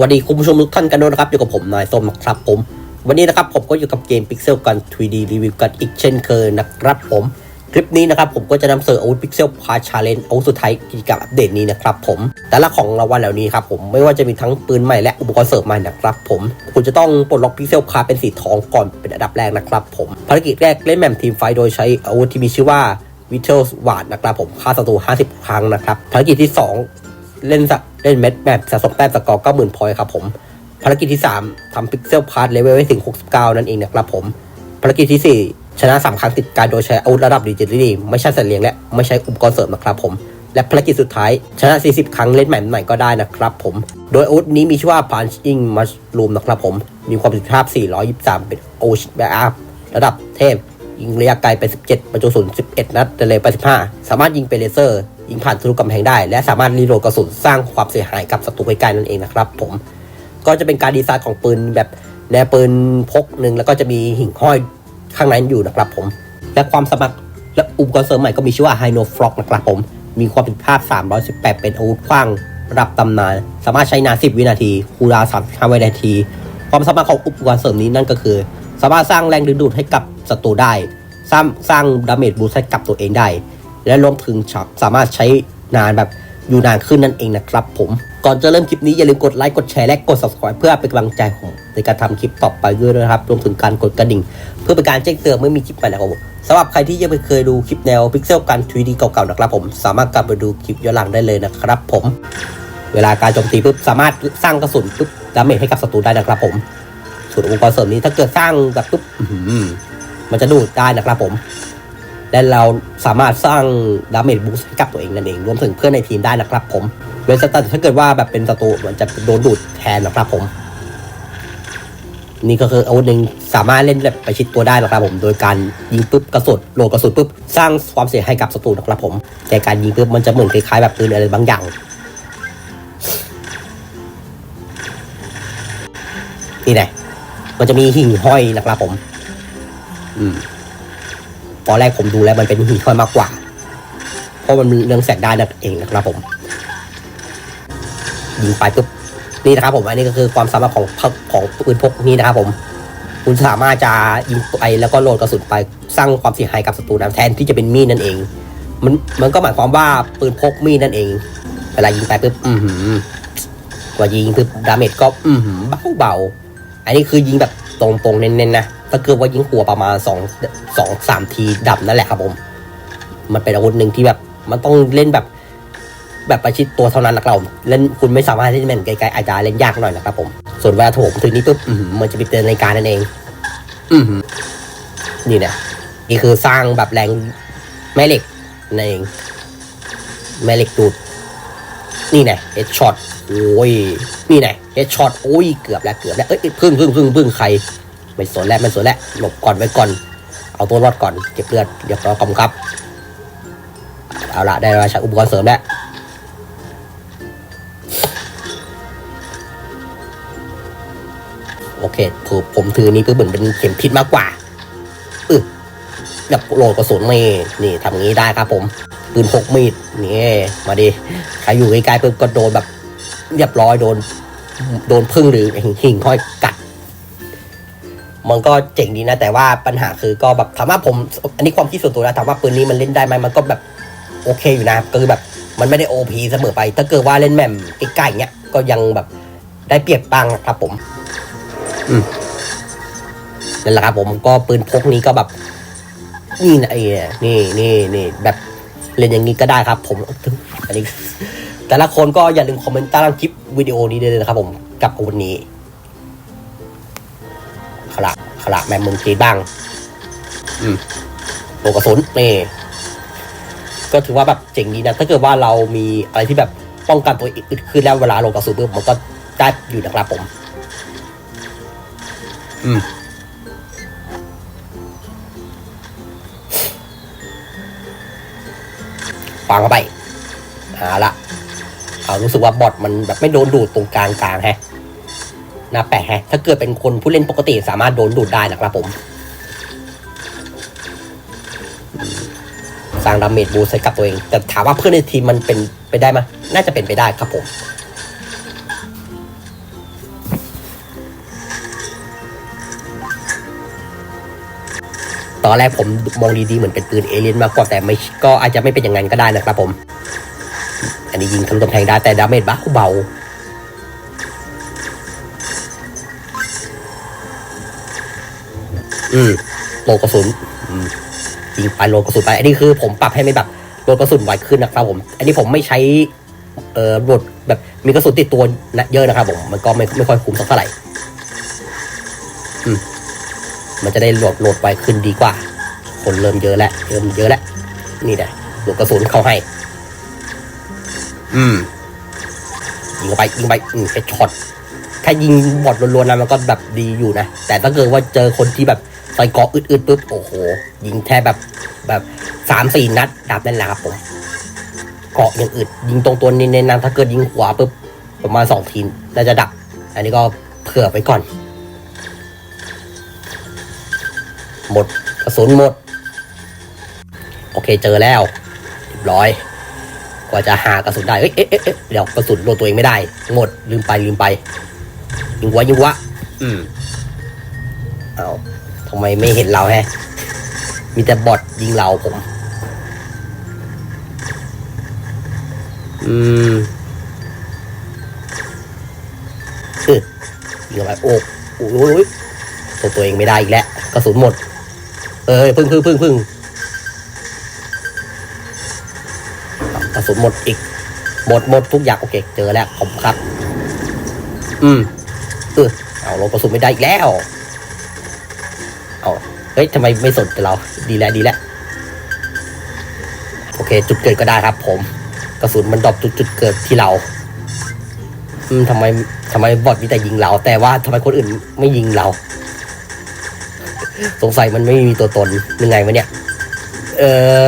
วัสดีคุณผู้ชมทุกท่านกันด้วยนะครับ อยู่กับผมนายส้มนะครับผม วันนี้นะครับผมก็อยู่กับเกม Pixel กัน 3D รีวิวกันอีกเช่นเคยนะครับผม คลิปนี้นะครับผมก็จะนำเสนออาวุธ Pixel Pass Challenge อาวุธสุดท้ายกิจกรรมอัปเดตนี้นะครับผม แต่ละของรางวัลเหล่านี้ครับผมไม่ว่าจะมีทั้งปืนใหม่และอุปกรณ์เสริมใหม่นะครับผม คุณจะต้องปลดล็อก Pixel Pass เป็นสีทองก่อนเป็นอันดับแรกนะครับผมภารกิจแรกเล่นแมมทีมไฟโดยใช้อาวุธที่มีชื่อว่าวิเทลวาดนะครับผมฆ่าศัตรู50 ครั้งนะครับภารกิจที่ 2 เล่นสะเล่นเม็ดแมปสะสมแต้มสกอร์90,000พอยครับผม ภารกิจที่ 3ทำพิกเซลพาร์ทเลเวลให้ถึง 69 นั่นเองนะครับผม ภารกิจที่ 4 ชนะ3ครั้งติดการโดยใช้อาวุธระดับดิจิทัลดีไม่ใช่สัตว์เลี้ยงและไม่ใช่อุปกรณ์เสริมนะครับผมและภารกิจสุดท้าย ชนะ 40 ครั้งเล่นใหม่ใหม่ก็ได้นะครับผม โดยอาวุธนี้มีชื่อว่า Punching Mushroom นะครับผม มีความประสิทธิภาพ 423 เป็นโอชแบบอัพระดับเทพ ยิงระยะไกลไป 17บรรจุกระสุน11 นัดเร็วไป 15 สามารถยิงเป็นเลเซอร์ ยิงผ่านทะลุกำแพงได้ และสามารถรีโหลดกระสุนสร้างความเสียหายกับศัตรูใกล้ๆนั่นเองนะครับ ผมก็จะเป็นการดีไซน์ของปืนแบบแนวปืนพกหนึ่งแล้วก็จะมีหิ่งห้อยข้างในอยู่นะครับผม และความสมัครและอุปกรณ์เสริมใหม่ก็มีชื่อว่า Hino Frog นะครับผม มีความผิดภาพ 318 เป็นอาวุธขว้างระดับตำนาน สามารถใช้นาน 10 วินาที คูลดาวน์35วินาที ความสามารถของอุปกรณ์เสริมนี้นั่นก็คือ สามารถสร้างแรงดึงดูดให้กับศัตรูได้ สร้างสร้างดาเมจบูสต์ให้กับตัวเองได้ และรวมถึงสามารถใช้นานแบบอยู่นานขึ้นนั่นเองนะครับผมก่อนจะเริ่มคลิปนี้อย่าลืมกดไลค์กดแชร์และกด subscribe เพื่อเป็นกำลังใจของในการทำคลิปต่อไปด้วยนะครับรวมถึงการกดกระดิ่ง เพื่อเป็นการแจ้งเตือนเมื่อมีคลิปใหม่นะครับผมสำหรับใครที่ยังไม่เคยดูคลิปแนวพิกเซลกัน 3D เก่าๆนะครับผมสามารถกลับไปดูคลิปย้อนหลังได้เลยนะครับผม เวลาการโจมตีปุ๊บสามารถสร้างกระสุนปุ๊บดาเมจให้กับศัตรูได้นะครับผมส่วนอุปกรณ์เสริมนี้ถ้าเกิดสร้างแบบปุ๊บมันจะดูดได้นะครับผม และเราสามารถสร้างดาเมจบูสให้กับตัวเองนั่นเอง รวมถึงเพื่อนในทีมได้นะครับผมเวนสตันถ้าเกิดว่าแบบเป็นศัตรูมันจะโดนดูดแทนนะครับผม นี่ก็คืออาวุธหนึ่งสามารถเล่นแบบประชิดตัวได้นะครับผม โดยการยิงปุ๊บกระสุนโหลดกระสุนปุ๊บสร้างความเสียหายให้กับศัตรูนะครับผม แต่การยิงปุ๊บมันจะเหมือนคล้ายๆแบบปืนอะไรบางอย่างนี่แหละมันจะมีหิ่งห้อยนะครับผม อืม ตอนแรกผมดูแล้วมันเป็นหิ่งห้อยมากกว่า เพราะมันเรื่องแสงได้นั่นเองนะครับผมยิงไปปุ๊บนี่นะครับผมอันนี้ก็คือความสามารถของของปืนพกนี้นะครับผมคุณสามารถจะยิงไปแล้วก็โหลดกระสุนไปสร้างความเสียหายกับศัตรูนะแทนที่จะเป็นมีดนั่นเอง มันมันก็หมายความว่าปืนพกมีดนั่นเอง เวลายิงไปปุ๊บอือหือกว่ายิงปุ๊บดาเมจก็อือหือเบาเบาๆอันนี้คือยิงแบบตรงๆเน้นๆนะ ถ้าเกิดว่ายิงหัวประมาณสองสองสามทีดับนั่นแหละครับผม มันเป็นอาวุธหนึ่งที่แบบ มันต้องเล่นแบบ แบบประชิดตัวเท่านั้นนะครับผมเล่นคุณไม่สามารถที่จะเล่นไกลๆอาจจะเล่นยากหน่อยนะครับผม ส่วนเวลาโถมถึงนี้ปุ๊บมันจะมีเตือนในการนั่นเอง อืนี่นะนี่คือสร้างแบบแรงแม่เหล็กนั่นเอง แม่เหล็กดูด นี่ไงเฮดช็อตโอ้ยนี่ไงเฮดช็อตโอ้ยเกือบแล้วเกือบแล้วเอ้ยพึ่งพึ่งพึ่งพึ่งใคร ไม่สนแล้วไม่สนแล้วหลบก่อนไว้ก่อน เอาตัวรอดก่อนเก็บเลือดเรียบร้อยขอบคุณครับ เอาละได้เวลาใช้อุปกรณ์เสริมแล้วโอเคผมผมถือนี้ก็เหมือนเป็นเข็มทิศมากกว่าอึแบบโหลดกระสุนไม่นี่ทำอย่างี้ได้ครับผมปืนพกมีดนี่มาดิใครอยู่ใกล้ๆปุ๊บก็โดนแบบเรียบร้อยโดน โดนพึ่งหรือหิ่งห้อยกัด มันก็เจ๋งดีนะ แต่ว่าปัญหาคือก็แบบถามว่าผม อันนี้ความคิดส่วนตัวนะถามว่าปืนนี้มันเล่นได้ไหมมันก็แบบโอเคอยู่นะคือแบบมันไม่ได้โอพีเสมอไป ถ้าเกิดว่าเล่นแหม่มใกล้ๆเนี้ยก็ยังแบบได้เปรียบบ้างครับผม อืมนั่นแหละครับผมก็ปืนพกนี้ก็แบบ นี่นะไอ้เนี่ยนี่นี่นี่แบบเล่นอย่างนี้ก็ได้ครับ ผมอันนี้ แต่ละคนก็อย่าลืมคอมเมนต์ใต้ล่างคลิปวิดีโอนี้ด้วยนะครับผมกับวุธนี้ ขละแมมมึงกีบ้าง อืมโลกระสุนนี่ก็ถือว่าแบบเจ๋งดีนะ ถ้าเกิดว่าเรามีอะไรที่แบบป้องกันตัวอึดขึ้นแล้วเวลาลงกระสุนปุ๊บมันก็ได้อยู่นะครับผม อืมฟังเข้าไปเอาละเอารู้สึกว่าบอทมันแบบไม่โดนดูดตรงกลางกลางแฮะ นะแปะฮะถ้าเกิดเป็นคนผู้เล่นปกติสามารถโดนดูดได้นะครับผม สร้างดาเมจบูสกับตัวเอง แต่ถามว่าเพื่อนในทีมมันเป็นไปได้ไหมน่าจะเป็นไปได้ครับผมตอนแรกผมมองดีๆเหมือนเป็นปืนเอเลียนมากกว่าแต่ไม่ก็อาจจะไม่เป็นอย่างนั้นก็ได้นะครับผม อันนี้ยิงทะลุกำแพงได้แต่ดาเมจบ้าเบา อืมโลกระสุนยิงไปโลกระสุนไป อันนี้คือผมปรับให้ไม่แบบโลกระสุนไวขึ้นนะครับผม อันนี้ผมไม่ใช้ เอ่อโหลดแบบมีกระสุนติดตัวนะเยอะนะครับ ผม มันก็ไม่ไม่ค่อยคุ้มสักเท่าไหร่อืมมันจะได้โหลดโหลดไวขึ้นดีกว่า คนเริ่มเยอะแล้วเริ่มเยอะแล้วนี่แหละโลกระสุนเข้าให้ อืมยิงเข้าไปยิงไปอืมเฮดช็อตถ้ายิงบอดล้วนๆนะมันก็แบบดีอยู่นะ แต่ถ้าเกิดว่าเจอคนที่แบบ ใส่เกาะอึดๆปุ๊บโอ้โห ยิงแค่แบบแบบสามสี่นัดดับนั่นแหละครับผมเกาะอย่างอึดยิงตรงตัวเน้นๆนะถ้าเกิดยิงขวาปุ๊บประมาณสองทีน่าจะดับ อันนี้ก็เผื่อไปก่อน หมดกระสุนหมด โอเคเจอแล้วเรียบร้อย กว่าจะหากระสุนได้เอ้ยเอ๊ะเอ๊ะเอ๊ะเดี๋ยวกระสุนโดนตัวเองไม่ได้หมดลืมไปลืมไปยิงวะยิงวะอืมเอา ทำไมไม่เห็นเราแฮะ มีแต่บอทยิงเราผม อืมเออยิงเข้าไปโอ้โอ้ยตัวตัวเองไม่ได้อีกแล้วกระสุนหมด เอ้ยพึ่งพึ่งพึ่งพึ่งกระสุนหมดอีก หมดหมดทุกอย่างโอเค เจอแล้วผมครับ อืมเออเอาลงกระสุนไม่ได้อีกแล้ว เอาเฮ้ยทำไมไม่สนใจเรา ดีแล้วดีแล้วโอเค จุดเกิดก็ได้ครับผม กระสุนมันดรอปจุดจุดเกิดที่เราอืมทำไมทำไมบอทมีแต่ยิงเรา แต่ว่าทำไมคนอื่นไม่ยิงเรา สงสัยมันไม่มีตัวตนยังไงวะเนี่ย เออ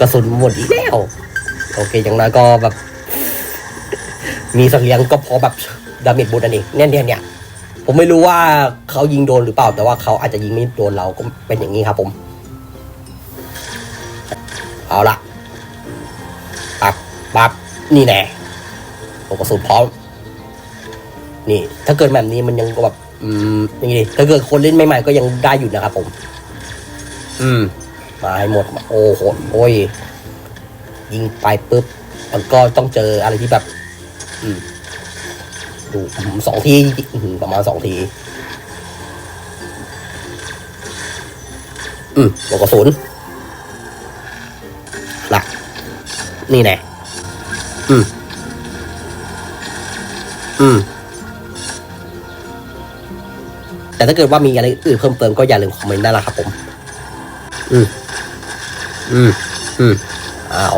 กระสุนหมดอีกแล้ว โอเค อย่างน้อยก็แบบ มีสักเลี้ยงก็พอแบบดาเมจบุญอันเองเนี่ยเนี่ยเนี่ย ผมไม่รู้ว่าเขายิงโดนหรือเปล่า แต่ว่าเขาอาจจะยิงไม่โดนเราก็เป็นอย่างนี้ครับผม เอาละปับปับนี่แน่โอกระสุนพร้อม นี่ ถ้าเกิดแบบนี้มันยังแบบ อืมนี่ถ้าเกิดคนเล่นใหม่ๆก็ยังได้อยู่นะครับผม อืม มาให้หมด โอ้โหโอ้ย ยิงไปปุ๊บ มันก็ต้องเจออะไรที่แบบ อืม สองทีประมาณสองที อืมหัวกระสุนหลัก นี่แน่อืม อืม แต่ถ้าเกิดว่ามีอะไรอื่นเพิ่มเติมก็อย่าลืมคอมเมนต์ได้ละครับผม อืม อืม อืมอ้าว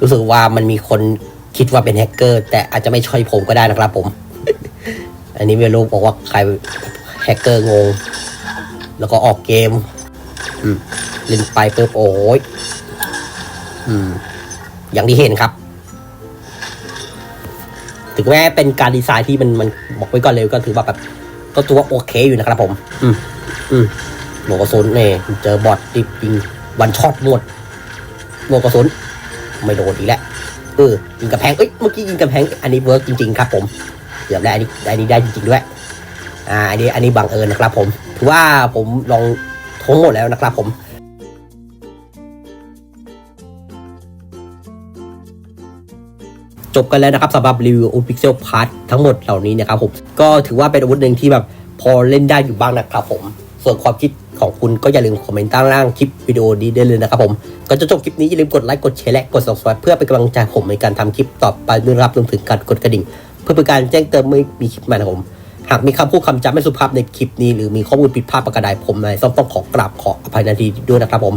รู้สึกว่ามันมีคน คิดว่าเป็นแฮกเกอร์ แต่อาจจะไม่ช่ผมก็ได้นะครับผม อันนี้ไม่รู้บอกว่าใครแฮกเกอร์งง แล้วก็ออกเกมอืมเล่นไปเปุ๊บโอ้ยอืมอย่างที่เห็นครับ ถึงแม้เป็นการดีไซน์ที่มันมันบอกไว้ก่อนเลยก็ถือว่าแบบก็ถือว่าโอเคอยู่นะครับผม อืม อืมหัวกระสุนเนี่ยเจอบอทติดยิงวันช็อตหมดหัวกระสุนไม่โดนอีกแล้ว เออยิงกระแพงเอ้ยเมื่อกี้ยิงกระแพงอันนี้เวิร์กจริงๆครับผมเกือบได้อันนี้อันนี้ได้จริงๆด้วยอ่าอันนี้อันนี้บังเอิญนะครับผมถือว่าผมลองทั้งหมดแล้วนะครับผมจบกันแล้วนะครับสำหรับรีวิวอุพิกเซลพาร์ททั้งหมดเหล่านี้นะครับผมก็ถือว่าเป็นอาวุธหนึ่งที่แบบพอเล่นได้อยู่บ้างนะครับผม ส่วนความคิด ของคุณก็อย่าลืมคอมเมนต์ใต้ล่างคลิปวิดีโอนี้ได้เลยนะครับผมก่อนจะจบคลิปนี้อย่าลืมกดไลค์กดแชร์และกด subscribe เพื่อเป็นกำลังใจผมในการทำคลิปต่อไปด้วยนรับรวมถึงการกดกระดิ่ง เพื่อเป็นการแจ้งเตือนเมื่อมีคลิปใหม่นะครับผมหากมีคำพูดคำจำไม่สุภาพในคลิปนี้ หรือมีข้อมูลผิดพลาดประการใดผมนายส้มต้องขอกราบขออภัยนาทีด้วยนะครับผม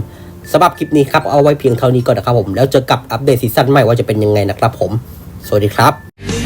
สำหรับคลิปนี้ครับเอาไว้เพียงเท่านี้ก่อนนะครับผมแล้วเจอกับอัปเดตซีซั่นใหม่ว่าจะเป็นยังไงนะครับผม สวัสดีครับ